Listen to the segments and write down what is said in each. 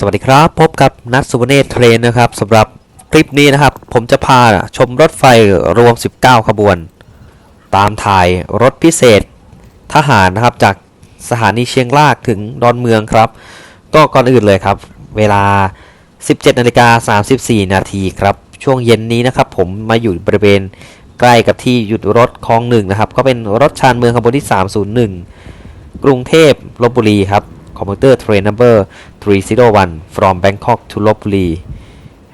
สวัสดีครับ พบกับนัทสุวรรณเนตรเทรนนะครับสำหรับคลิปนี้นะครับ ผมจะพาชมรถไฟรวม 19 ขบวน ตามถ่ายรถพิเศษทหารนะครับ จากสถานีเชียงรากถึงดอนเมืองครับ ก็ก่อนอื่นเลยครับ เวลา 17นาฬิกา34 นาทีครับ ช่วงเย็นนี้นะครับ ผมมาอยู่บริเวณใกล้กับที่หยุดรถคลองหนึ่งนะครับ ก็เป็นรถชานเมืองขบวนที่ 301 กรุงเทพลบบุรีครับ คอมพิวเตอร์ train number 301 from Bangkok to ลบบุรี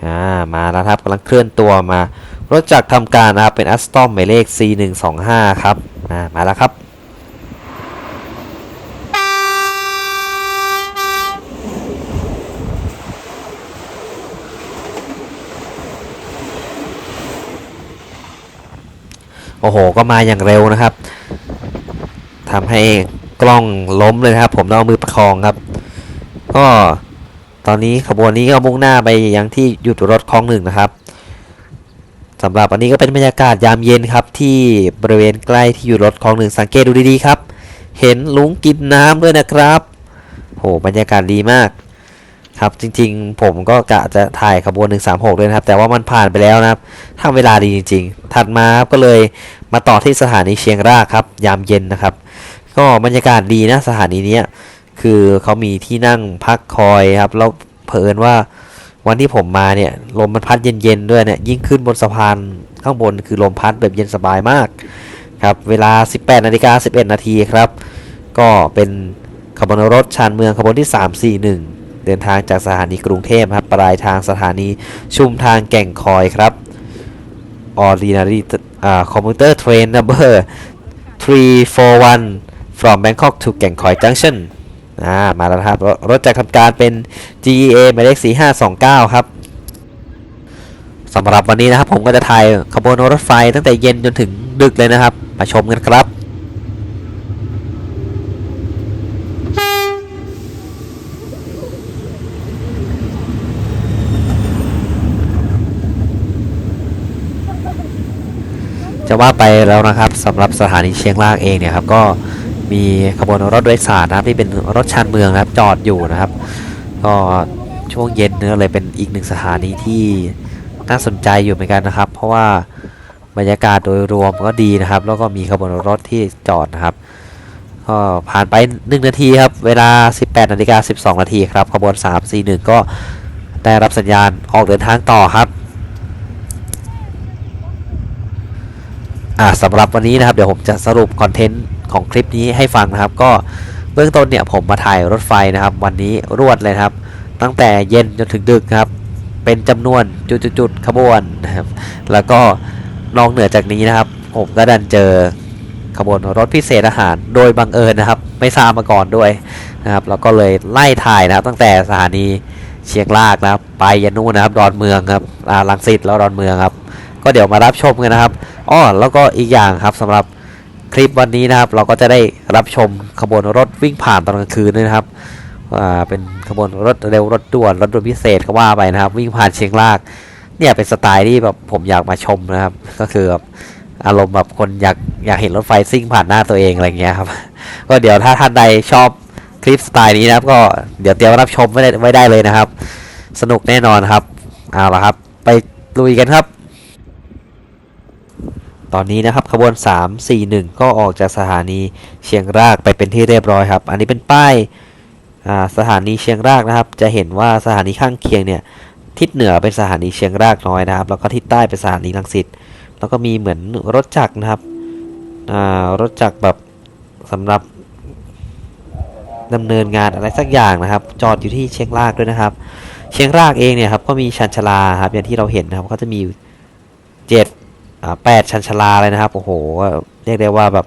อ่ามาแล้วครับกำลังเคลื่อนตัวมารถจักรทำการนะครับเป็น Aston หมายเลข C125 ครับอ่ามาแล้วครับโอ้โห ก็มาอย่างเร็วนะครับทำให้กล้องล้มเลยนะครับ ผมต้องเอามือ ประคองครับ ก็ตอนนี้ขบวนนี้ก็มุ่งหน้าไปยังที่หยุดรถคลองหนึ่งนะครับสำหรับวันนี้ก็เป็นบรรยากาศยามเย็นครับ ที่บริเวณใกล้ที่หยุดรถคลองหนึ่งสังเกตดูดีๆครับ เห็นลุงกินน้ำด้วยนะครับโหบรรยากาศดีมาก ครับจริงๆ ผมก็กะจะถ่ายขบวน136ด้วยนะครับ แต่ว่ามันผ่านไปแล้วนะครับทำเวลาดีจริง ๆ ถัดมาก็เลยมาต่อที่สถานีเชียงรากครับ ยามเย็นนะครับ ก็บรรยากาศดีนะสถานีเนี้ย คือเขามีที่นั่งพักคอยครับแล้วเผอิญว่าวันที่ผมมาเนี่ยลมมันพัดเย็นๆด้วยเนี่ยยิ่งขึ้นบนสะพานข้างบนคือลมพัดแบบเย็นสบายมากครับเวลา 18นาฬิกา11 นาทีครับ ก็เป็นขบวนรถชานเมืองขบวนที่ 341 เดินทางจากสถานีกรุงเทพครับปลายทางสถานีชุมทางแก่งคอยครับ ordinary อ่า commuter train number 341 from Bangkok to แก่งคอย junction อ่ามาแล้วครับรถรถจะทำการเป็น GEA หมายเลข4529 ครับสำหรับวันนี้นะครับ ผมก็จะถ่ายขบวนรถไฟตั้งแต่เย็นจนถึงดึกเลยนะครับ มาชมกันครับจะว่าไปแล้วนะครับสำหรับสถานีเชียงรากเองเนี่ยครับก็ มีขบวนรถโดยสารนะครับที่เป็นรถชานเมืองนะครับจอดอยู่นะครับ ก็ช่วงเย็นเนี่ยเลยเป็นอีกหนึ่งสถานีที่น่าสนใจอยู่เหมือนกันนะครับ เพราะว่าบรรยากาศโดยรวมก็ดีนะครับ แล้วก็มีขบวนรถที่จอดนะครับก็ผ่านไป 1 นาทีครับ เวลา 18นาฬิกา12 นาทีครับขบวน 341 ก็ได้รับสัญญาณออกเดินทางต่อครับอ่าสำหรับวันนี้นะครับ เดี๋ยวผมจะสรุปคอนเทนต์ ของคลิปนี้ให้ฟังนะครับ ก็เบื้องต้นเนี่ยผมมาถ่ายรถไฟนะครับ วันนี้รวดเลยครับ ตั้งแต่เย็นจนถึงดึกครับ เป็นจำนวนจุดๆขบวนนะครับ แล้วก็นอกเหนือจากนี้นะครับ ผมก็ดันเจอขบวนรถพิเศษอาหารโดยบังเอิญนะครับ ไม่ทราบมาก่อนด้วยนะครับแล้วก็เลยไล่ถ่ายนะครับ ตั้งแต่สถานีเชียงรากนะครับ ไปยันนู่นนะครับดอนเมืองครับอ่าลังสิตแล้วดอนเมืองครับ ก็เดี๋ยวมารับชมกันนะครับอ้อแล้วก็อีกอย่างครับสำหรับ คลิปวันนี้นะครับ เราก็จะได้รับชมขบวนรถวิ่งผ่านตอนกลางคืนด้วยนะครับอ่าเป็นขบวนรถเร็วรถด่วนรถด่วนพิเศษก็ว่าไปนะครับ วิ่งผ่านเชียงราก เนี่ยเป็นสไตล์ที่แบบผมอยากมาชมนะครับ ก็คือแบบอารมณ์แบบคนอยากอยากเห็นรถไฟซิ่งผ่านหน้าตัวเองอะไรเงี้ยครับ ก็เดี๋ยวถ้าท่านใดชอบคลิปสไตล์นี้นะครับ ก็เดี๋ยวเตรียมรับชมไว้ได้ไว้ได้เลยนะครับ สนุกแน่นอนครับเอาละครับ ไปลุยกันครับ ตอนนี้นะครับขบวน 341 ก็ออกจากสถานีเชียงรากไปเป็นที่เรียบร้อยครับ อันนี้เป็นป้ายสถานีเชียงรากนะครับ จะเห็นว่าสถานีข้างเคียงเนี่ยทิศเหนือเป็นสถานีเชียงรากน้อยนะครับ แล้วก็ทิศใต้เป็นสถานีรังสิตแล้วก็มีเหมือนรถจักรนะครับรถจักรแบบสำหรับดำเนินงานอะไรสักอย่างนะครับ จอดอยู่ที่เชียงรากด้วยนะครับ เชียงรากเองเนี่ยครับก็มีชันชลาครับอย่างที่เราเห็นนะครับก็จะมีอยู่เจ็ด แปดชันชลาเลยนะครับโอ้โหเรียกได้ว่าแบบ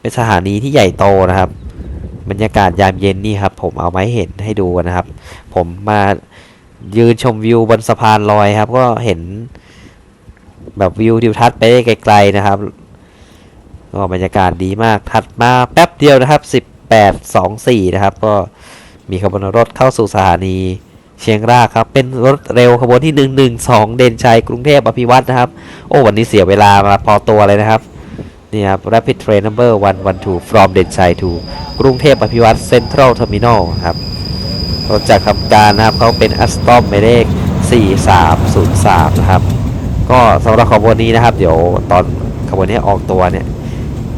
เป็นสถานีที่ใหญ่โตนะครับ บรรยากาศยามเย็นนี่ครับ ผมเอามาให้เห็นให้ดูนะครับ ผมมายืนชมวิวบนสะพานลอยครับ ก็เห็นแบบวิวทิวทัศน์ไปได้ไกลๆนะครับก็บรรยากาศดีมากถัดมาแป๊บเดียวนะครับ 1824 นะครับ ก็มีขบวนรถเข้าสู่สถานี เชียงรากครับ เป็นรถเร็วขบวนที่ 112 เด่นชัยกรุงเทพอภิวัตรนะครับ โอ้วันนี้เสียเวลามาพอตัวเลยนะครับ นี่ครับ Rapid Train Number 112 from เด่นชัย to กรุงเทพอภิวัตร Central Terminal ครับรถจากทำการนะครับเขาเป็นอัสตอมหมายเลข 4303 นะครับ ก็สำหรับขบวนนี้นะครับ เดี๋ยวตอนขบวนนี้ออกตัวเนี่ย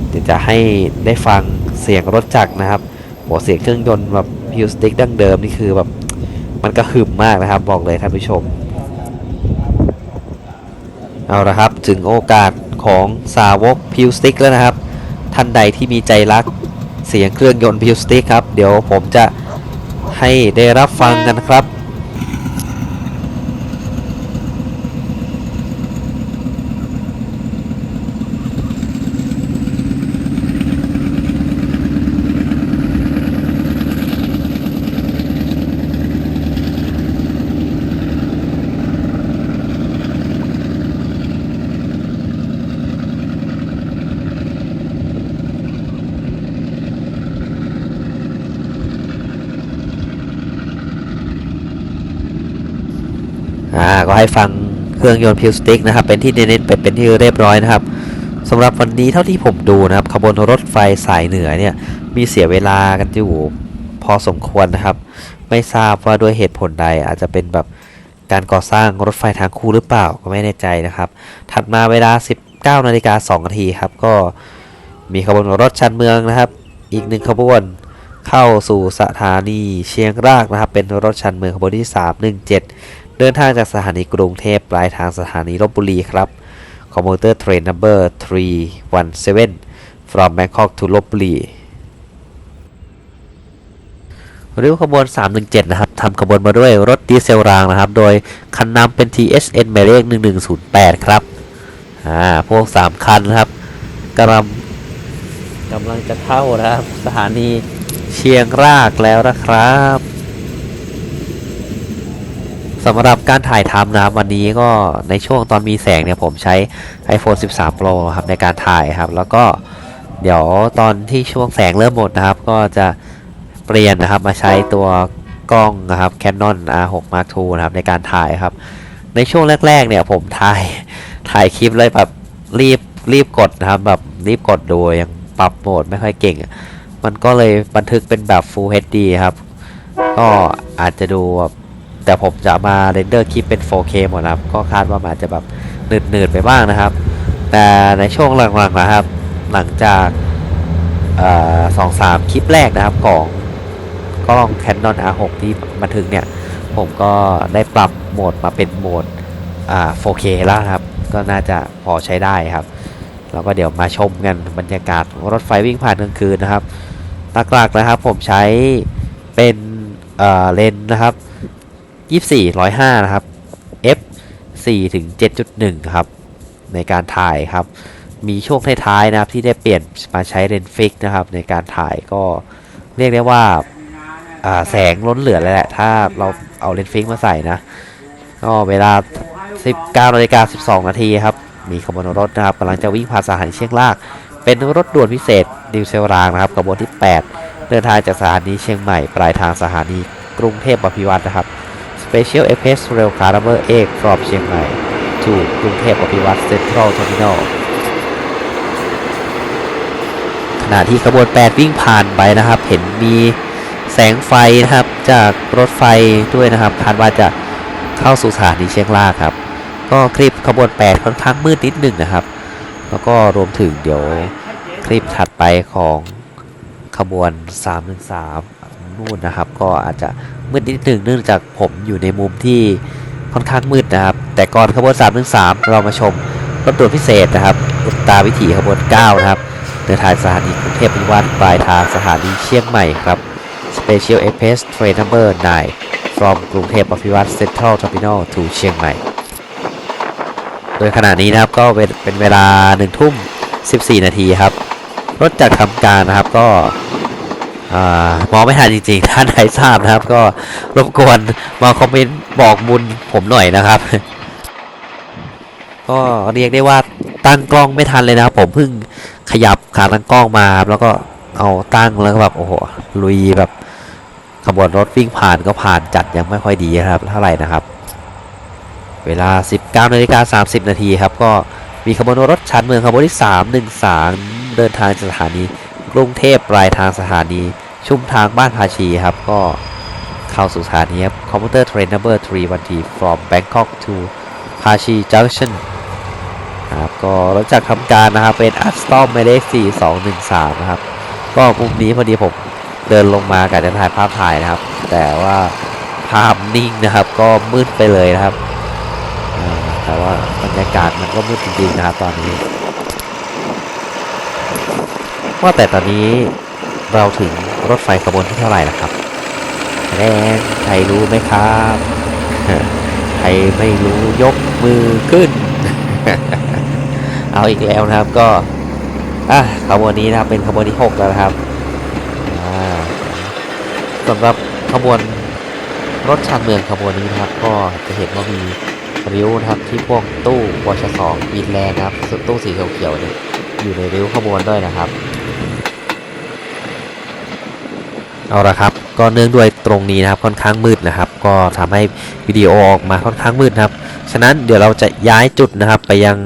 เดี๋ยวจะให้ได้ฟังเสียงรถจักรนะครับโหเสียงเครื่องยนต์แบบฮิวสติกดั้งเดิมนี่คือแบบ มันกระหึ่มมากนะครับ บอกเลยท่านผู้ชม เอาละครับถึงโอกาสของสาวกพิวสติกแล้วนะครับ ท่านใดที่มีใจรักเสียงเครื่องยนต์พิวสติกครับ เดี๋ยวผมจะให้ได้รับฟังกันครับ อ่าก็ให้ฟังเครื่องยนต์พิวสติกนะครับ เป็นที่เน้นๆไปเป็นที่เรียบร้อยนะครับสำหรับวันนี้เท่าที่ผมดูนะครับขบวนรถไฟสายเหนือเนี่ยมีเสียเวลากันอยู่พอสมควรนะครับ ไม่ทราบว่าด้วยเหตุผลใดอาจจะเป็นแบบการก่อสร้างรถไฟทางคู่หรือเปล่าก็ไม่แน่ใจนะครับ ถัดมาเวลา 19นาฬิกา2นาทีครับ ก็มีขบวนรถชันเมืองนะครับ อีกหนึ่งขบวนเข้าสู่สถานีเชียงรากนะครับ เป็นรถชันเมืองขบวนที่ 317 เดินทางจากสถานีกรุงเทพปลายทางสถานีลบบุรีครับ Commuter Train Number 317 from Bangkok to ลบบุรีริ้วขบวน 317 นะครับ ทำขบวนมาด้วยรถดีเซลรางนะครับ โดยคันนำเป็น TSN หมายเลข 1108 ครับ อ่า พวก 3 คันนะครับกำลังกำลังจะเข้านะครับ สถานีเชียงรากแล้วนะครับ สำหรับการถ่ายทำนะครับวันนี้ก็ในช่วงตอนมีแสงเนี่ยผมใช้ iPhone 13 Pro ครับในการถ่ายครับ แล้วก็เดี๋ยวตอนที่ช่วงแสงเริ่มหมดนะครับ ก็จะเปลี่ยนนะครับมาใช้ตัวกล้องนะครับ Canon R6 Mark II นะครับในการถ่ายครับ ในช่วงแรก ๆ เนี่ยผมถ่ายถ่ายคลิปเลยแบบรีบรีบกดนะครับแบบรีบกดดูยังปรับโหมดไม่ค่อยเก่ง มันก็เลยบันทึกเป็นแบบ Full HD ครับ ก็อาจจะดูแบบ แต่ผมจะมาเรนเดอร์คลิปเป็น 4K หมดนครับ ก็คาดว่ามันอาจจะแบบหนืดๆไปบ้างนะครับ แต่ในช่วงหลังๆนะครับ หลังจากสองสามคลิปแรกนะครับของกล้อง Canon R6 ที่บันทึกเนี่ย ผมก็ได้ปรับโหมดมาเป็นโหมด 4K แล้วครับ ก็น่าจะพอใช้ได้ครับ แล้วก็เดี๋ยวมาชมกันบรรยากาศรถไฟวิ่งผ่านกลางคืนนะครับหลักๆนะครับผมใช้เป็นเลนนะครับ 24 105นะครับ f 4ถึง7.1ครับ ในการถ่ายครับ มีช่วงท้ายๆนะครับที่ได้เปลี่ยนมาใช้เลนส์ฟิกนะครับ ในการถ่ายก็เรียกได้ว่าาแสงล้นเหลือเลยแหละ ถ้าเราเอาเลนส์ฟิกมาใส่นะ ก็เวลา 19นาฬิกา12 นาทีครับ มีขบวนรถนะครับกำลังจะวิ่งผ่านสถานีเชียงราก เป็นรถด่วนพิเศษดิวเซลรางนะครับขบวนที่ 8 เดินทางจากสถานีเชียงใหม่ ปลายทางสถานีกรุงเทพอภิวัตนะครับ Special Express Rail Car Number 8 from เชียงใหม่ to กรุงเทพอภิวัต Central Terminal ขณะที่ขบวน 8 วิ่งผ่านไปนะครับ เห็นมีแสงไฟนะครับจากรถไฟด้วยนะครับคาดว่าจะเข้าสู่สถานีเชียงรากครับ ก็คลิปขบวน 8 ค่อนข้างมืดนิดหนึ่งนะครับ แล้วก็รวมถึงเดี๋ยวคลิปถัดไปของขบวน 313 นู่นนะครับ ก็อาจจะมืดนิดหนึ่งเนื่องจากผมอยู่ในมุมที่ค่อนข้างมืดนะครับ แต่ก่อนขบวน313 เรามาชมรถด่วนพิเศษนะครับ อุตตาวิถีขบวน9นะครับเดินทางสถานีกรุงเทพพิวัตรปลายทางสถานีเชียงใหม่ครับ Special Express Train Number 9 from กรุงเทพพิวัตร Central Terminal to เชียงใหม่ โดยขณะนี้นะครับก็เป็นเวลา1ทุ่ม 14 นาทีครับ รถจากทำการนะครับก็ มองไม่ทันจริงๆท่านใดทราบนะครับ ก็รบกวนมาคอมเมนต์บอกบุญผมหน่อยนะครับ ก็เรียกได้ว่าตั้งกล้องไม่ทันเลยนะครับ ผมเพิ่งขยับขาตั้งกล้องมา แล้วก็เอาตั้งแล้วก็แบบโอ้โหลุยแบบขบวนรถวิ่งผ่านก็ผ่านจัดยังไม่ค่อยดีครับเท่าไหร่นะครับ เวลา 19นาฬิกา30 นาทีครับ ก็มีขบวนรถชันเมืองขบวนที่ 313 เดินทางจากสถานี กรุงเทพปลายทางสถานี ชุมทางบ้านภาชีครับ ก็เข้าสู่สถานีครับ Commuter Train number 310 from Bangkok to Kashi Junction ครับก็รถจากทำการนะครับเป็นอัสตอมหมายเลข4213นะครับ ก็มุมนี้พอดีผมเดินลงมากับจะถ่ายภาพถ่ายนะครับ แต่ว่าภาพนิ่งนะครับ ก็มืดไปเลยนะครับแต่ว่าบรรยากาศมันก็มืดจริงๆนะครับตอนนี้ ว่าแต่ตอนนี้เราถึงรถไฟขบวนที่เท่าไหร่ล้วครับแรงใครรู้ไหมครับใครไม่รู้ยกมือขึ้น เอาอีกแล้วนะครับก็อะขบวนนี้นะครับเป็นขบวนที่ 6 แล้วนะครับสำหรับขบวนรถชานเมืองขบวนนี้นะครับ ก็จะเห็นว่ามีริ้วนะครับที่พวกตู้วชสองวีนแลนนะครับส่วนตู้สีเขียวๆนี่อยู่ในริ้วขบวนด้วยนะครับ เอาละครับ ก็เนื่องด้วยตรงนี้นะครับค่อนข้างมืดนะครับ ก็ทำให้วิดีโอออกมาค่อนข้างมืดนะครับ ฉะนั้นเดี๋ยวเราจะย้ายจุดนะครับไปยัง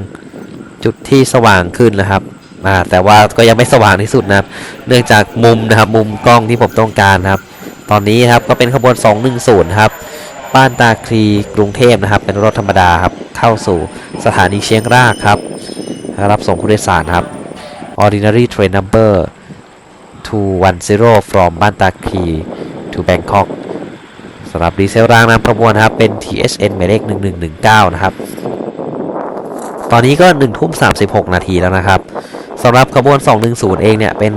จุดที่สว่างขึ้นนะครับอ่าแต่ว่าก็ยังไม่สว่างที่สุดนะครับ เนื่องจากมุมนะครับมุมกล้องที่ผมต้องการนะครับ ตอนนี้นะครับก็เป็นขบวน 210นะครับบ้านตาคลีกรุงเทพนะครับ เป็นรถธรรมดาครับเข้าสู่สถานีเชียงรากครับรับส่งผู้โดยสารครับ ordinary train number 210 from บ้านตาคี to Bangkok สำหรับดีเซลรางน้ำขบวนนะครับ เป็น TSN หมายเลข 1119 นะครับ ตอนนี้ก็1ทุ่ม36 นาทีแล้วนะครับสำหรับขบวน 210 เองเนี่ย เป็น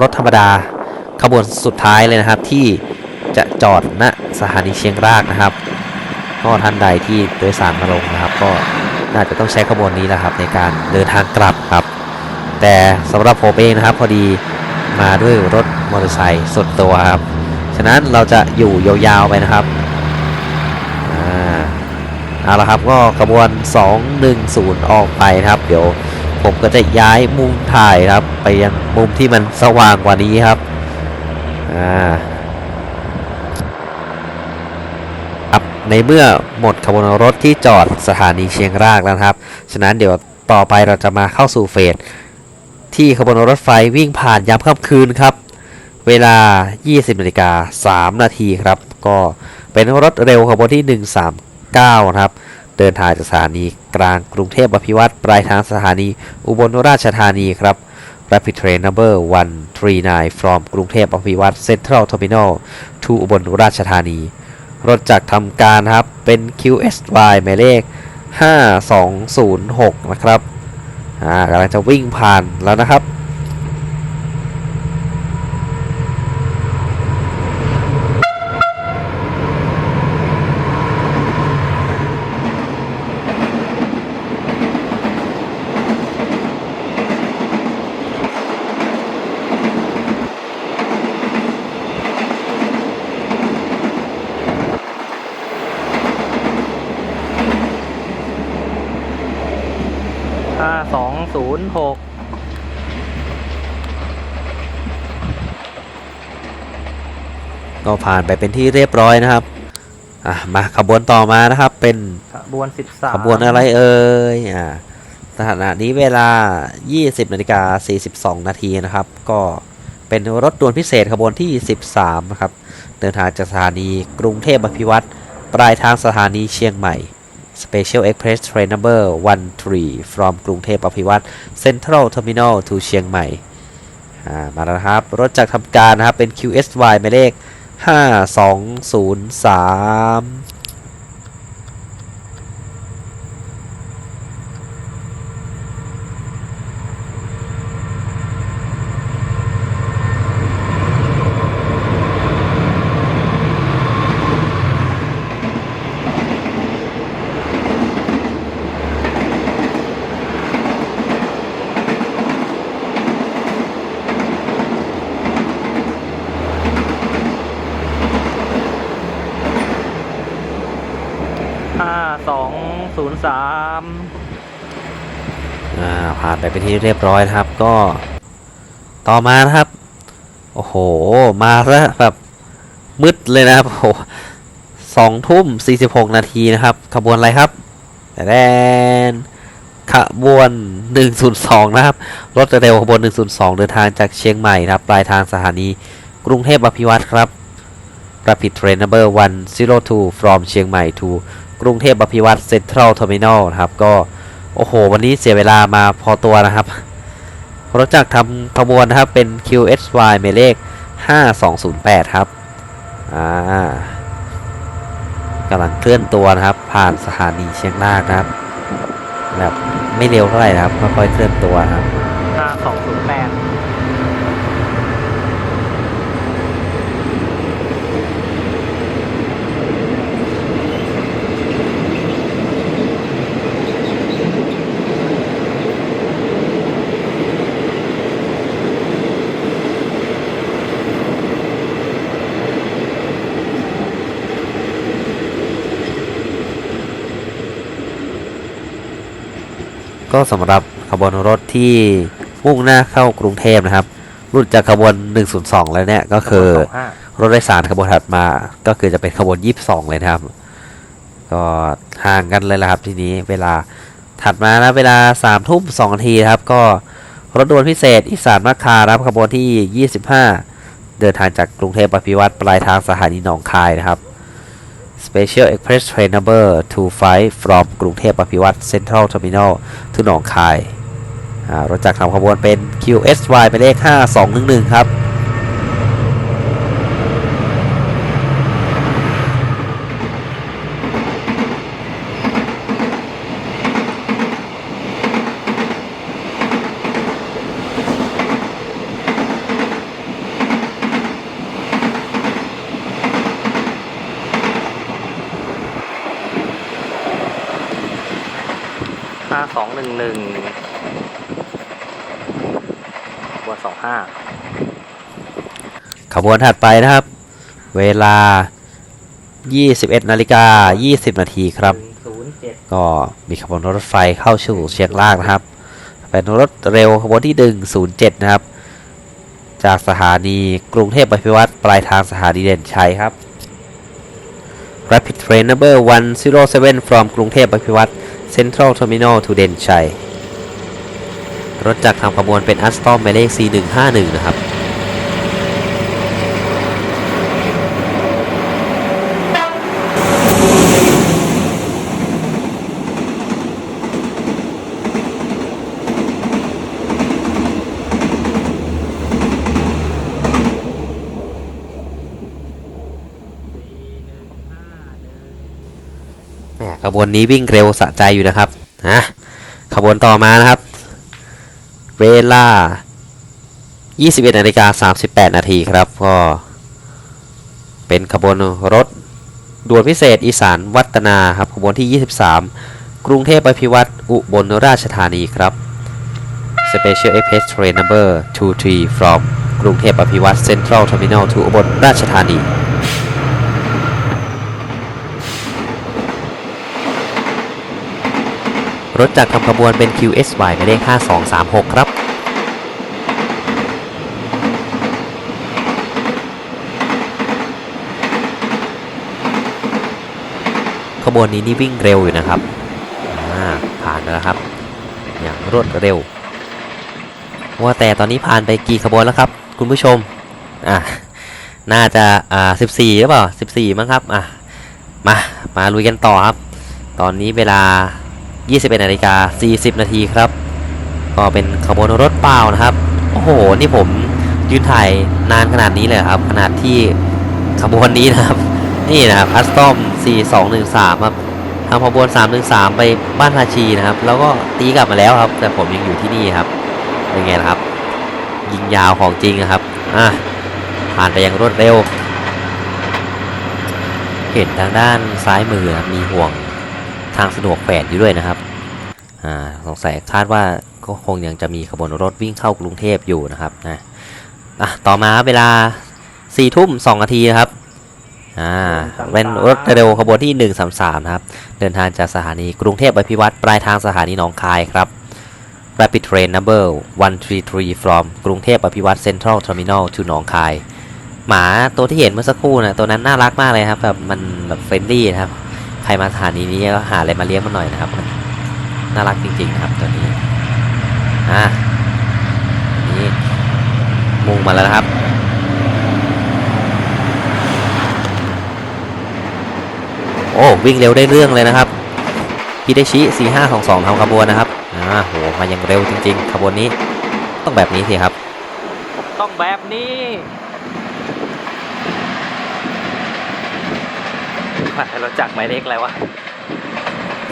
รถธรรมดาขบวนสุดท้ายเลยนะครับที่จะจอดณสถานีเชียงรากนะครับก็ท่านใดที่โดยสารมาลงนะครับ ก็น่าจะต้องใช้ขบวนนี้แหละครับในการเดินทางกลับครับ แต่สำหรับผมเองนะครับพอดี มาด้วยรถมอเตอร์ไซค์ส่วนตัวครับ ฉะนั้นเราจะอยู่ยาวๆไปนะครับอ่าเอาละครับก็ขบวน 210 ออกไปครับ เดี๋ยวผมก็จะย้ายมุมถ่ายครับ ไปยังมุมที่มันสว่างกว่านี้ครับอ่าครับในเมื่อหมดขบวนรถที่จอดสถานีเชียงรากแล้วครับ ฉะนั้นเดี๋ยวต่อไปเราจะมาเข้าสู่เฟส ที่ขบวนรถไฟวิ่งผ่านยามค่ำคืนครับ เวลา 20นาฬิกา3นาทีครับ ก็เป็นรถเร็วขบวนที่ 139 นะครับ เดินทางจากสถานีกลางกรุงเทพอภิวัตรปลายทางสถานีอุบลราชธานีครับ Rapid Train number 139 from กรุงเทพอภิวัตร Central Terminal to อุบลราชธานี รถจากทำการครับเป็น QSY หมายเลข 5206 นะครับ อ่ากำลังจะวิ่งผ่านแล้วนะครับ ห้าสองศูน ย์หกก็ผ่านไปเป็นที่เรียบร้อยนะครับอะมาขบวนต่อมานะครับ เป็นขบวนสิบสามขบวนอะไรเอ่ยอ่าสถานะนี้เวลา 20นาฬิกา42 นาทีนะครับ ก็เป็นรถด่วนพิเศษขบวนที่ 13 นะครับ เดินทางจากสถานีกรุงเทพอภิวัตรปลายทางสถานีเชียงใหม่ Special Express Train number 13 from กรุงเทพอภิวัตร Central Terminal to เชียงใหม่มาแล้วครับ รถจากทำการนะครับ เป็น QSY หมายเลข 5203 ห้าสองศูนย์สาม อ่าผ่านไป เรียบร้อยนะครับก็ต่อมานะครับ โอ้โห มาแล้วแบบมืดเลยนะครับโอ้สองทุ่มสี่สิบหกนาทีนะครับ ขบวนอะไรครับแต่แดนขบวน 102 นะครับ รถเร็วขบวน 102 เดินทางจากเชียงใหม่นะครับ ปลายทางสถานีกรุงเทพอภิวัตรครับ Rapid Train Number 102 from เชียงใหม่ to กรุงเทพอภิวัต Central Terminal นะครับ ก็ โอ้โห วันนี้เสียเวลามาพอตัวนะครับรถจักรทำขบวนนะครับเป็น QSY หมายเลข 5208 ครับ อ่ากำลังเคลื่อนตัวนะครับ ผ่านสถานีเชียงรากนะครับ แบบไม่เร็วเท่าไหร่นะครับค่อยๆเคลื่อนตัวครับ ห้าสองศูนย์แปด ก็สำหรับขบวนรถที่มุ่งหน้าเข้ากรุงเทพนะครับ รุ่นจากขบวน 102 แล้วเนี่ยก็คือสองห้ารถโดยสารขบวนถัดมา ก็คือจะเป็นขบวน 22 เลยนะครับ ก็ห่างกันเลยละครับทีนี้เวลาถัดมานะเวลา3ทุ่ม2นาทีครับ ก็รถด่วนพิเศษอีสานมาคารับขบวนที่ 25 เดินทางจากกรุงเทพอภิวัตรปลายทางสถานีหนองคายนะครับ Special Express Train Number 25 from กรุงเทพอภิวัตร Central Terminal to หนองคายรถจักรทำขบวนเป็น QSY ไปเลข 5211 ครับ องหนึ่งหนึ่งบนสองห้าขบวนถัดไปนะครับ เวลา 21นาฬิกา20 นาทีครับศูนย์เจ็ดก็มีขบวนรถไฟเข้าสู่เชียงรากนะครับ เป็นรถเร็วขบวนที่ 107 นะครับ จากสถานีกรุงเทพอภิวัตรปลายทางสถานีเด่นชัยครับ Rapid Train Number 107 from กรุงเทพอภิวัตร เซ็นทรัลเทอร์มินอลทูเด่นชัย รถจากรทำขบวนเป็นอัสตอมหมายเลข C151 นะครับ ขบวนนี้วิ่งเร็วสะใจอยู่นะครับนะขบวนต่อมานะครับ เวลา 21นาฬิกา38 นาทีครับ ก็เป็นขบวนรถด่วนพิเศษอีสานวัฒนาครับขบวนที่ 23 กรุงเทพไปพิวัตรอุบลราชธานีครับ Special Express Train Number 23 from กรุงเทพอภิวัตร Central Terminal to อุบลราชธานี รถจากทำขบวนเป็น QSY หมายเลข5236 ครับขบวนนี้นี่วิ่งเร็วอยู่นะครับ ผ่านแล้วครับ อย่างรวดเร็ว ว่าแต่ตอนนี้ผ่านไปกี่ขบวนแล้วครับ คุณผู้ชม อ่าน่าจะอ่า14หรือเปล่า14มั้งครับ อะ มา มาลุยกันต่อครับ ตอนนี้เวลา 21นาฬิกา40 นาทีครับ ก็เป็นขบวนรถเปล่านะครับ โอ้โห นี่ผมยืนถ่ายนานขนาดนี้เลยครับ ขนาดที่ขบวนนี้นะครับ นี่นะครับอัสตอม 4213 ครับทางขบวน 313 ไปบ้านภาชีนะครับ แล้วก็ตีกลับมาแล้วครับ แต่ผมยังอยู่ที่นี่ครับ เป็นไงล่ะครับ ยิงยาวของจริงครับ อะ ผ่านไปอย่างรวดเร็ว เห็นทางด้านซ้ายมือมีห่วง ทางสะดวกแขวนอยู่ด้วยนะครับอ่าสงสัยคาดว่าก็คงยังจะมีขบวนรถวิ่งเข้ากรุงเทพอยู่นะครับนะอะต่อมาเวลา4ี่ทุ่มสองนาทีนะครับอ่าเป็นรถเร็วขบวนที่ 133นะครับ เดินทางจากสถานีกรุงเทพอภิวัตรปลายทางสถานีหนองคายครับ Rapid Train Number 133 from กรุงเทพอภิวัตร Central Terminal to หนองคาย หมาตัวที่เห็นเมื่อสักครู่นะตัวนั้นน่ารักมากเลยครับแบบมันแบบเฟรนลี่นะครับ ใครมาสถานีนี้ก็หาอะไรมาเลี้ยงมันหน่อยนะครับมันน่ารักจริงๆนะครับตัวนี้อะนี้มุ่งมาแล้วนะครับโอ้วิ่งเร็วได้เรื่องเลยนะครับฮิเดชิ4522ทำขบวนนะครับอ่าโหมายังเร็วจริง ๆ ขบวนนี้ ต้องแบบนี้สิครับ ต้องแบบนี้ เราจักรหมายเลขอะไรวะ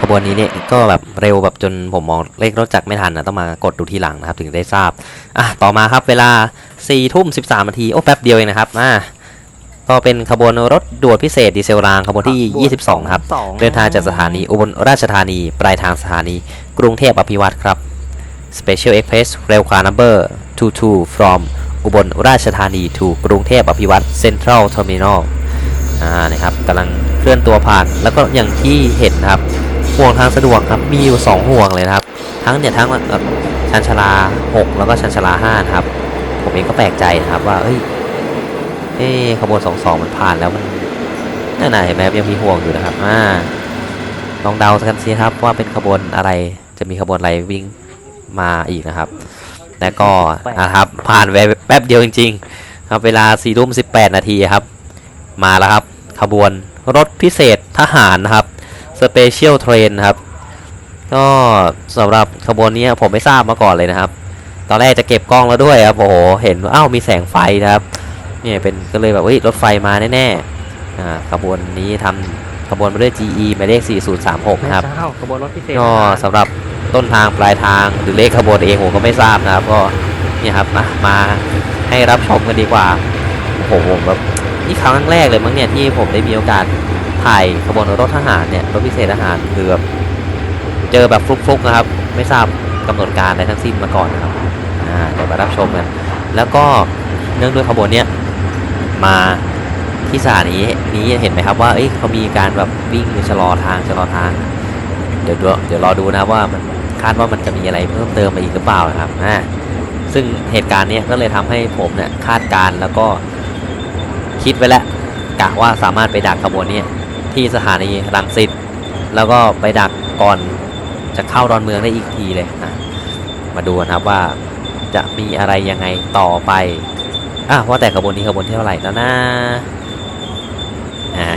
ขบวนนี้เนี่ยก็แบบเร็วแบบจนผมมองเลขรถจักรไม่ทันนะต้องมากดดูทีหลังนะครับ ถึงได้ทราบอะต่อมาครับเวลา4ทุ่ม13นาทีโอ้แป๊บเดียวเองนะครับอ่าก็เป็นขบวนรถด่วนพิเศษดีเซลรางขบวนที่ 22 ครับ เดินทางจากสถานีอุบลราชธานี ปลายทางสถานี กรุงเทพอภิวัตรครับ Special Express Rail Car Number 22 from อุบลราชธานี to กรุงเทพอภิวัตร Central Terminal อ่านะครับกำลังเคลื่อนตัวผ่าน แล้วก็อย่างที่เห็นนะครับห่วงทางสะดวกครับมีอยู่ 2 ห่วงเลยนะครับ ทั้งเนี่ยทั้งชันชลา 6 แล้วก็ชันชลา5นะครับ ผมเองก็แปลกใจนะครับว่าเอ้ยเอ๊ะขบวน 22 มันผ่านแล้วมันนั่นน่ะเห็นไหมครับยังมีห่วงอยู่นะครับอ่าลองเดากันสิครับว่าเป็นขบวนอะไรจะมีขบวนอะไรวิ่งมาอีกนะครับ และก็นะครับผ่านไปแป๊บเดียวจริง ๆ ครับเวลา4ทุ่ม18นาทีครับ มาแล้วครับ ขบวนรถพิเศษทหารนะครับ Special Train นะครับ ก็สำหรับขบวนนี้ผมไม่ทราบมาก่อนเลยนะครับ ตอนแรกจะเก็บกล้องแล้วด้วยครับโอ้โหเห็นว่าอ้าวมีแสงไฟนะครับเนี่ยเป็นก็เลยแบบเฮ้ยรถไฟมาแน่ๆอ่าขบวนนี้ทำขบวนมาด้วย GE หมายเลข 4036 นะครับเจ้าขบวนรถพิเศษก็สำหรับต้นทางปลายทางหรือเลขขบวนเองผมก็ไม่ทราบนะครับ ก็เนี่ยครับมามาให้รับชมกันดีกว่าโอ้โหผมแบบ นี่ครั้งแรกเลยมั้งเนี่ยที่ผมได้มีโอกาสถ่ายขบวนรถทหารเนี่ยรถพิเศษทหารคือแบบเจอแบบฟลุกๆนะครับ ไม่ทราบกำหนดการอะไรทั้งสิ้นมาก่อนนะครับอ่าเดี๋ยวมารับชมกันแล้วก็เนื่องด้วยขบวนเนี้ยมาที่สถานีนี้เห็นไหมครับว่าเอ้ยเขามีการแบบวิ่งชะลอทางชะลอทาง เดี๋ยวดูเดี๋ยวรอดูนะว่ามันคาดว่ามันจะมีอะไรเพิ่มเติมมาอีกหรือเปล่านะครับอ่าซึ่งเหตุการณ์เนี้ยก็เลยทำให้ผมเนี่ยคาดการแล้วก็ คิดไว้แล้วกะว่าสามารถไปดักขบวนเนี้ยที่สถานีรังสิตแล้วก็ไปดักก่อนจะเข้าดอนเมืองได้อีกทีเลยนะมาดูนะครับว่าจะมีอะไรยังไงต่อไปอะว่าแต่ขบวนนี้ขบวนที่เท่าไหร่แล้วนะอ่า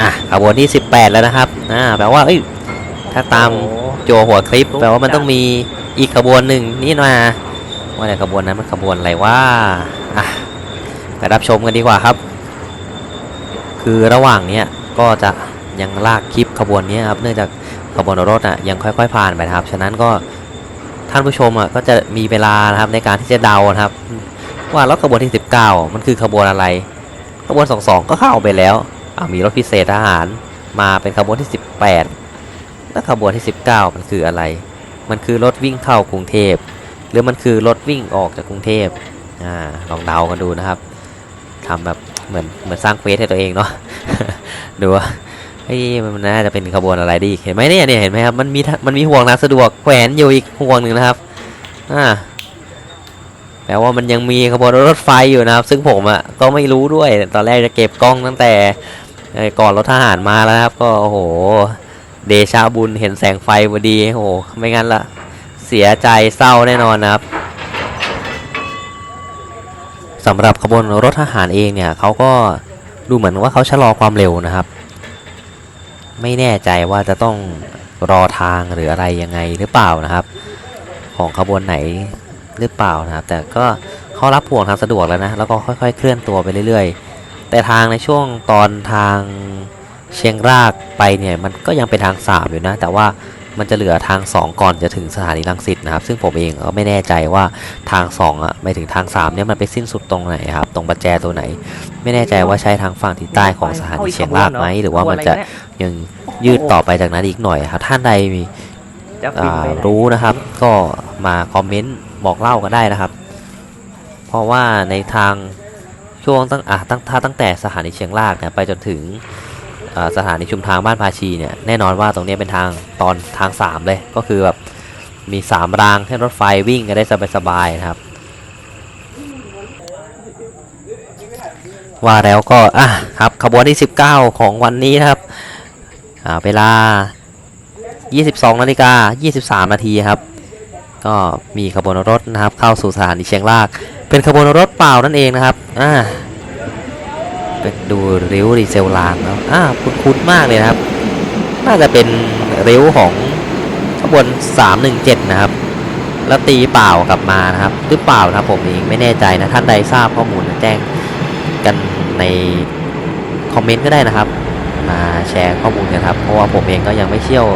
อะขบวนที่ 18 แล้วนะครับอ่าแปลว่าเอ้ยถ้าตามโจหัวคลิปแปลว่ามันต้องมีอีกขบวนหนึ่งนี่มาว่าแต่ขบวนนั้นมันขบวนอะไรว่าอะ ไปรับชมกันดีกว่าครับ คือระหว่างเนี้ยก็จะยังลากคลิปขบวนนี้ครับ เนื่องจากขบวนรถอะยังค่อย ๆ ผ่านไปครับ ฉะนั้นก็ท่านผู้ชมอะก็จะมีเวลานะครับในการที่จะเดานะครับ ว่ารถขบวนที่ 19 มันคือขบวนอะไร ขบวน 22 ก็เข้าไปแล้วมีรถพิเศษทหารมาเป็นขบวนที่ 18 แล้วขบวนที่ 19 มันคืออะไร มันคือรถวิ่งเข้ากรุงเทพ หรือมันคือรถวิ่งออกจากกรุงเทพอ่าลองเดากันดูนะครับ ทำแบบเหมือนเหมือนสร้างเฟซให้ตัวเองเนาะดูว่าเฮ้ยมันน่าจะเป็นขบวนอะไรดีเห็นไหมเนี่ยเนี่ยเห็นไหมครับมันมีทะมันมีห่วงทางสะดวกแขวนอยู่อีกห่วงหนึ่งนะครับอ่าแปลว่ามันยังมีขบวนรถไฟอยู่นะครับ ซึ่งผมอะ่ะก็ไม่รู้ด้วยตอนแรกจะเก็บกล้องตั้งแต่ก่อนรถทหารมาแล้วครับ ก็โอ้โห เดชาบุญเห็นแสงไฟพอดีโอ้โหไม่งั้นละเสียใจเศร้าแน่นอนนะครับ สำหรับขบวนรถทหารเองเนี่ยเขาก็ดูเหมือนว่าเขาชะลอความเร็วนะครับ ไม่แน่ใจว่าจะต้องรอทางหรืออะไรยังไงหรือเปล่านะครับ ของขบวนไหนหรือเปล่านะครับ แต่ก็เขารับห่วงทางสะดวกแล้วนะแล้วก็ค่อยๆ เคลื่อนตัวไปเรื่อย ๆ แต่ทางในช่วงตอนทางเชียงรากไปเนี่ยมันก็ยังเป็นทางสามอยู่นะ แต่ว่า มันจะเหลือทาง 2 ก่อนจะถึงสถานีรังสิตนะครับ ซึ่งผมเองก็ไม่แน่ใจว่าทาง2อะไปถึงทาง3เนี่ยมันไปสิ้นสุดตรงไหนครับ ตรงประแจตัวไหน ไม่แน่ใจว่าใช่ทางฝั่งทิศใต้ของสถานีเชียงรากไหมหรือว่ามันจะยังยืดต่อไปจากนั้นอีกหน่อยครับท่านใดมีรู้นะครับ ก็มาคอมเมนต์บอกเล่ากันได้นะครับ เพราะว่าในทางช่วงตั้งอะตั้งถ้าตั้งแต่สถานีเชียงรากเนี่ยไปจนถึง สถานีชุมทางบ้านภาชีเนี่ยแน่นอนว่าตรงนี้เป็นทางตอนทางสามเลย ก็คือแบบมีสามรางให้รถไฟวิ่งกันได้สบายๆนะครับ ว่าแล้วก็อะครับขบวนที่ 19 ของวันนี้นะครับอ่าเวลา 22นาฬิกา23 นาทีครับ ก็มีขบวนรถนะครับเข้าสู่สถานีเชียงราก เป็นขบวนรถเปล่านั่นเองนะครับอ่า เป็นดูริ้วดีเซลรางแล้วอ่าคุ้นๆมากเลยนะครับ น่าจะเป็นริ้วของขบวน 317 นะครับ แล้วตีเปล่ากลับมานะครับหรือเปล่านะครับผมเองไม่แน่ใจนะท่านใดทราบข้อมูลแจ้งกันในคอมเมนต์ก็ได้นะครับ มาแชร์ข้อมูลกันครับ เพราะว่าผมเองก็ยังไม่เชี่ยว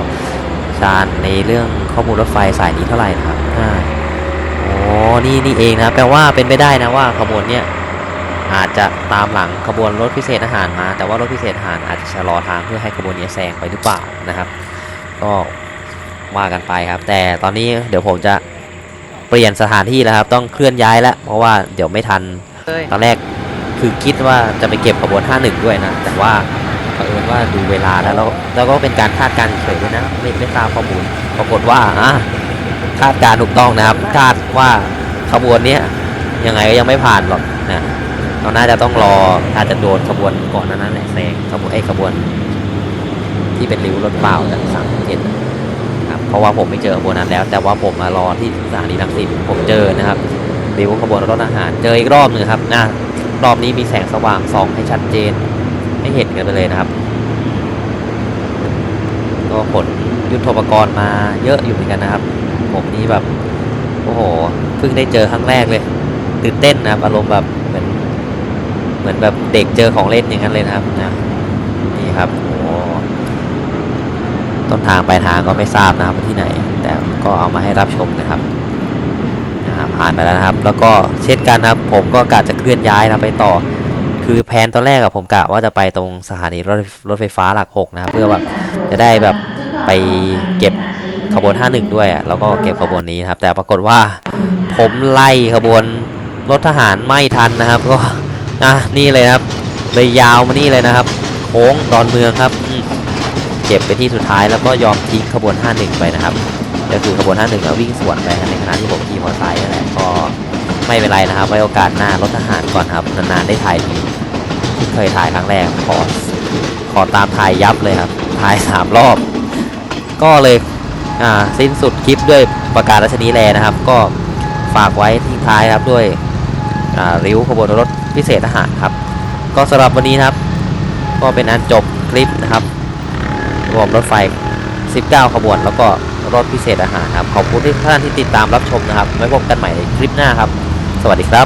ชาญในเรื่องข้อมูลรถไฟสายนี้เท่าไหร่นะครับอ่าโอ้นี่นี่เองนะแปลว่าเป็นไปได้นะว่าขบวนเนี้ย อาจจะตามหลังขบวนรถพิเศษทหารมา แต่ว่ารถพิเศษทหารอาจจะชะลอทางเพื่อให้ขบวนนี้แซงไปหรือเปล่านะครับ ก็ว่ากันไปครับ แต่ตอนนี้เดี๋ยวผมจะเปลี่ยนสถานที่แล้วครับ ต้องเคลื่อนย้ายแล้ว เพราะว่าเดี๋ยวไม่ทันตอนแรกคือคิดว่าจะไปเก็บขบวน 51 ด้วยนะ แต่ว่าเผอิญว่าดูเวลาแล้วแล้วแล้วก็เป็นการคาดการณ์เฉยด้วยนะไม่ไม่ทราบข้อมูลปรากฏว่าอะคาดการณ์ถูกต้องนะครับคาดว่าขบวนนี้ยยังไงก็ยังไม่ผ่านหรอกนะ เราน่าจะต้องรออาจจะโดนขบวนก่อนนั้นแหละแซงขบวนไอ้ขบวน ที่เป็นริ้วรถเปล่าจากสามเจ็ดครับเพราะว่าผมไม่เจอขบวนนั้นแล้ว แต่ว่าผมมารอที่สถานีรังสิตผมเจอนะครับริ้วขบวนรถอาหารเจออีกรอบหนึ่งครับนะรอบนี้มีแสงสว่างส่องให้ชัดเจนให้เห็นกันไปเลยนะครับ ก็ขนยุทโธปกรณ์มาเยอะอยู่เหมือนกันนะครับ ผมนี่แบบโอ้โหเพิ่งได้เจอครั้งแรกเลยตื่นเต้นนะครับอารมณ์แบบเหมือน มือนแบบเด็กเจอของเล่นอย่างนั้นเลยนะครับนะนี่ครับโอ้ต้นทางปลายทางก็ไม่ทราบนะครับว่าที่ไหน แต่ก็เอามาให้รับชมนะครับนะครับผ่านไปแล้วนะครับ แล้วก็เช่นกันนะครับ ผมก็กะจะเคลื่อนย้ายนะไปต่อ คือแผนตอนแรกอะผมกะว่าจะไปตรงสถานีรถรถไฟฟ้าหลักหกนะครับ เพื่อแบบจะได้แบบไปเก็บขบวน 51 ด้วยอะแล้วก็เก็บขบวนนี้นะครับ แต่ปรากฏว่าผมไล่ขบวนรถทหารไม่ทันนะครับ ก็ อะนี่เลยครับเลยยาวมานี่เลยนะครับ โค้งดอนเมืองครับเก็บไปที่สุดท้ายแล้วก็ยอมทิ้งขบวน 51 ไปนะครับก็คือขบวน 51อะวิ่งสวนไปในขณะที่ผมขี่มอเตอร์ไซค์นั่นแหละก็ไม่เป็นไรนะครับไว้โอกาสหน้ารถทหารก่อนครับนานๆได้ถ่ายทีที่เคยถ่ายครั้งแรกขอขอตามถ่ายยับเลยครับถ่ายสามรอบ ก็เลยอ่าสิ้นสุดคลิปด้วยประกาศรัชนีแลนะครับ ก็ฝากไว้ทิ้งท้ายครับด้วยอ่าริ้วขบวนรถ พิเศษทหารครับ ก็สำหรับวันนี้นะครับ ก็เป็นอันจบคลิปนะครับรวมรถไฟ 19 ขบวน แล้วก็รถพิเศษอาหารครับ ขอบคุณที่ท่านที่ติดตามรับชมนะครับ ไว้พบกันใหม่ในคลิปหน้าครับ สวัสดีครับ